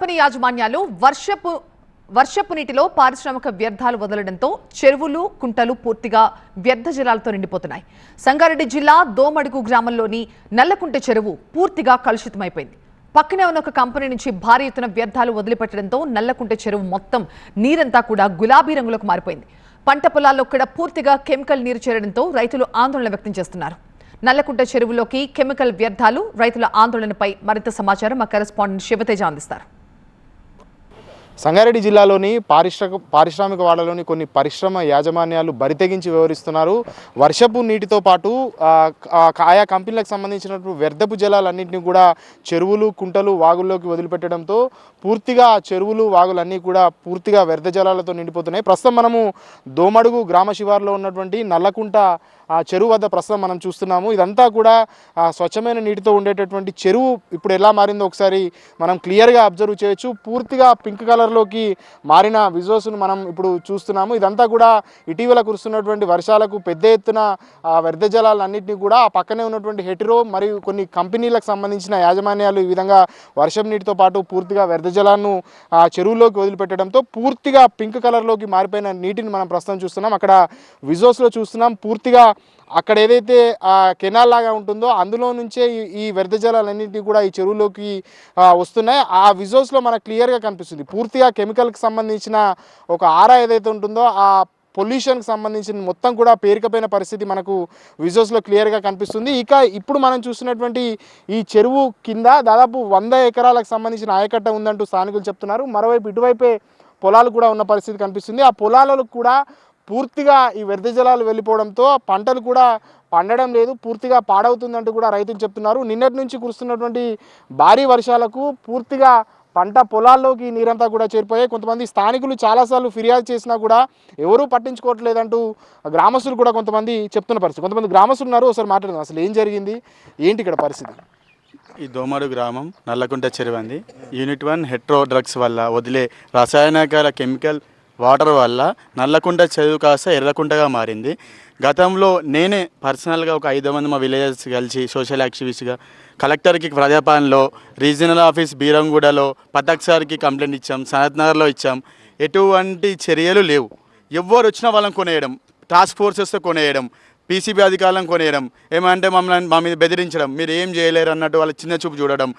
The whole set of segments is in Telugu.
కంపెనీ యాజమాన్యాలు వర్షపు వర్షపు నీటిలో పారిశ్రామిక వ్యర్థాలు వదలడంతో చెరువులు కుంటలు పూర్తిగా వ్యర్థ జలాలతో నిండిపోతున్నాయి. సంగారెడ్డి జిల్లా దోమడుగు గ్రామంలోని నల్లకుంట చెరువు పూర్తిగా కలుషితమైపోయింది. పక్కనే ఉన్న ఒక కంపెనీ నుంచి భారీ ఎత్తున వ్యర్థాలు వదిలిపెట్టడంతో నల్లకుంట చెరువు మొత్తం నీరంతా కూడా గులాబీ రంగులోకి మారిపోయింది. పంట పొలాల్లో కూడా పూర్తిగా కెమికల్ నీరు చేరడంతో రైతులు ఆందోళన వ్యక్తం చేస్తున్నారు. నల్లకుంట చెరువులోకి కెమికల్ వ్యర్థాలు రైతుల ఆందోళనపై మరింత సమాచారం మా కరెస్పాండెంట్ శివతేజ అందిస్తారు. సంగారెడ్డి జిల్లాలోని పారిశ్రామిక పారిశ్రామిక వాడలోని కొన్ని పరిశ్రమ యాజమాన్యాలు బరితెగించి వ్యవహరిస్తున్నారు వర్షపు నీటితో పాటు ఆయా కంపెనీలకు సంబంధించినటువంటి వ్యర్థపు జలాలన్నింటినీ కూడా చెరువులు కుంటలు వాగుల్లోకి వదిలిపెట్టడంతో పూర్తిగా చెరువులు వాగులన్నీ కూడా పూర్తిగా వ్యర్థ జలాలతో నిండిపోతున్నాయి. ప్రస్తుతం మనము దోమడుగు గ్రామ శివారులో ఉన్నటువంటి నల్లకుంట ఆ చెరువు వద్ద ప్రస్తుతం మనం చూస్తున్నాము. ఇదంతా కూడా ఆ, స్వచ్ఛమైన నీటితో ఉండేటటువంటి చెరువు. ఇప్పుడు ఎలా మారిందో ఒకసారి మనం క్లియర్గా అబ్జర్వ్ చేయొచ్చు. పూర్తిగా పింక్ కలర్లోకి మారిన విజువల్స్ను మనం ఇప్పుడు చూస్తున్నాము. ఇదంతా కూడా ఇటీవల కురుస్తున్నటువంటి వర్షాలకు పెద్ద ఎత్తున ఆ వ్యర్థ జలాలన్నింటినీ కూడా ఆ పక్కనే ఉన్నటువంటి హెటిరో మరియు కొన్ని కంపెనీలకు సంబంధించిన యాజమాన్యాలు ఈ విధంగా వర్షం నీటితో పాటు పూర్తిగా వ్యర్థ జలాలను ఆ చెరువులోకి వదిలిపెట్టడంతో పూర్తిగా పింక్ కలర్లోకి మారిపోయిన నీటిని మనం ప్రస్తుతం చూస్తున్నాం. అక్కడ విజువల్స్లో చూస్తున్నాం. పూర్తిగా అక్కడ ఏదైతే ఆ కెనాల్ లాగా ఉంటుందో అందులో నుంచే ఈ- ఈ వ్యర్థ జలాలన్నింటినీ కూడా ఈ చెరువులోకి వస్తున్నాయి. ఆ విజువల్స్లో మనకు క్లియర్గా కనిపిస్తుంది. పూర్తిగా కెమికల్కి సంబంధించిన ఒక ఆరా ఏదైతే ఉంటుందో ఆ పొల్యూషన్కి సంబంధించిన మొత్తం కూడా పేరుకపోయిన పరిస్థితి మనకు విజువల్స్లో క్లియర్గా కనిపిస్తుంది. ఇక ఇప్పుడు మనం చూస్తున్నటువంటి ఈ చెరువు కింద దాదాపు వంద ఎకరాలకు సంబంధించిన ఆయకట్ట ఉందంటూ స్థానికులు చెప్తున్నారు. మరోవైపు ఇటువైపే పొలాలు కూడా ఉన్న పరిస్థితి కనిపిస్తుంది. ఆ పొలాలలో కూడా పూర్తిగా ఈ వ్యర్థ జలాలు వెళ్ళిపోవడంతో పంటలు కూడా పండడం లేదు పూర్తిగా పాడవుతుందంటూ కూడా రైతులు చెప్తున్నారు. నిన్నటి నుంచి కురుస్తున్నటువంటి భారీ వర్షాలకు పూర్తిగా పంట పొలాల్లోకి నీరంతా కూడా చేరిపోయాయి. కొంతమంది స్థానికులు చాలాసార్లు ఫిర్యాదు చేసినా కూడా ఎవరూ పట్టించుకోవట్లేదంటూ గ్రామస్తులు కూడా కొంతమంది చెప్తున్న పరిస్థితి. కొంతమంది గ్రామస్తులు ఉన్నారు ఒకసారి మాట్లాడదాం. అసలు ఏం జరిగింది? ఏంటి ఇక్కడ పరిస్థితి? ఈ దోమడు గ్రామం నల్లకుంట చెరువంది. యూనిట్ వన్ హెట్రో డ్రగ్స్ వల్ల వదిలే రసాయనకాల కెమికల్ వాటర్ వల్ల నల్లకుంట చదువు కాస్త ఎర్రకుంటగా మారింది. గతంలో నేనే పర్సనల్గా ఒక ఐదు మంది మా విలేజెస్ కలిసి సోషల్ యాక్టివిస్ట్గా కలెక్టర్కి ప్రజాపాలనలో రీజనల్ ఆఫీస్ బీరంగూడలో పతక్ సార్కి కంప్లైంట్ ఇచ్చాం సనత్ నగర్లో ఇచ్చాం. ఎటువంటి చర్యలు లేవు. ఎవరు వచ్చినా వాళ్ళని కొనేయడం టాస్క్ ఫోర్సెస్తో కొనేయడం పీసీబీ అధికారులను కొనేయడం ఏమంటే మమ్మల్ని మా మీద బెదిరించడం మీరు ఏం చేయలేరు అన్నట్టు వాళ్ళ చిన్న చూపు చూడడం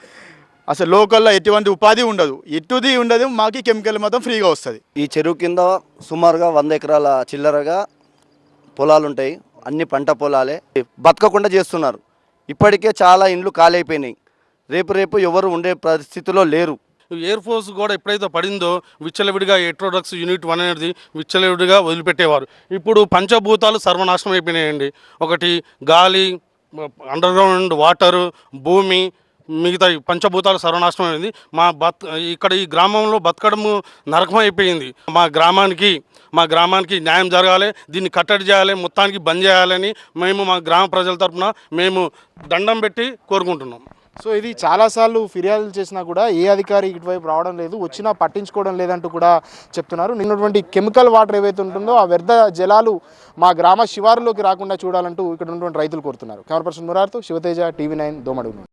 అసలు లోకల్లో ఎటువంటి ఉపాధి ఉండదు. ఎటుది ఉండదు మాకు కెమికల్ మొత్తం ఫ్రీగా వస్తుంది. ఈ చెరువు కింద సుమారుగా వంద ఎకరాల చిల్లరగా పొలాలు ఉంటాయి. అన్ని పంట పొలాలే. బతకకుండా చేస్తున్నారు. ఇప్పటికే చాలా ఇండ్లు ఖాళీ అయిపోయినాయి రేపు రేపు ఎవరు ఉండే పరిస్థితిలో లేరు. ఎయిర్ ఫోర్స్ కూడా ఎప్పుడైతే పడిందో విచ్చలవిడిగా ఎట్రోడక్స్ యూనిట్ వన్ అనేది విచ్చలవిడిగా వదిలిపెట్టేవారు. ఇప్పుడు పంచభూతాలు సర్వనాశనం అయిపోయినాయండి. ఒకటి గాలి అండర్ గ్రౌండ్ వాటరు భూమి మిగతా పంచభూతాలు సర్వనాశనం అయింది. మా బత్ ఇక్కడ ఈ గ్రామంలో బతకడము నరకం అయిపోయింది. మా గ్రామానికి మా గ్రామానికి న్యాయం జరగాలి దీన్ని కట్టడి చేయాలి మొత్తానికి బంద్ చేయాలని మేము మా గ్రామ ప్రజల తరఫున మేము దండం పెట్టి కోరుకుంటున్నాం. సో ఇది చాలాసార్లు ఫిర్యాదులు చేసినా కూడా ఏ అధికారి ఇటువైపు రావడం లేదు వచ్చినా పట్టించుకోవడం లేదంటూ కూడా చెప్తున్నారు. నిన్నటువంటి కెమికల్ వాటర్ ఏవైతే ఉంటుందో ఆ వ్యర్థ జలాలు మా గ్రామ శివారులోకి రాకుండా చూడాలంటూ ఇక్కడ ఉన్నటువంటి రైతులు కోరుతున్నారు. కెమెరా పర్సన్ మురార్తో శివతేజ టీవీ నైన్ దోమడుగు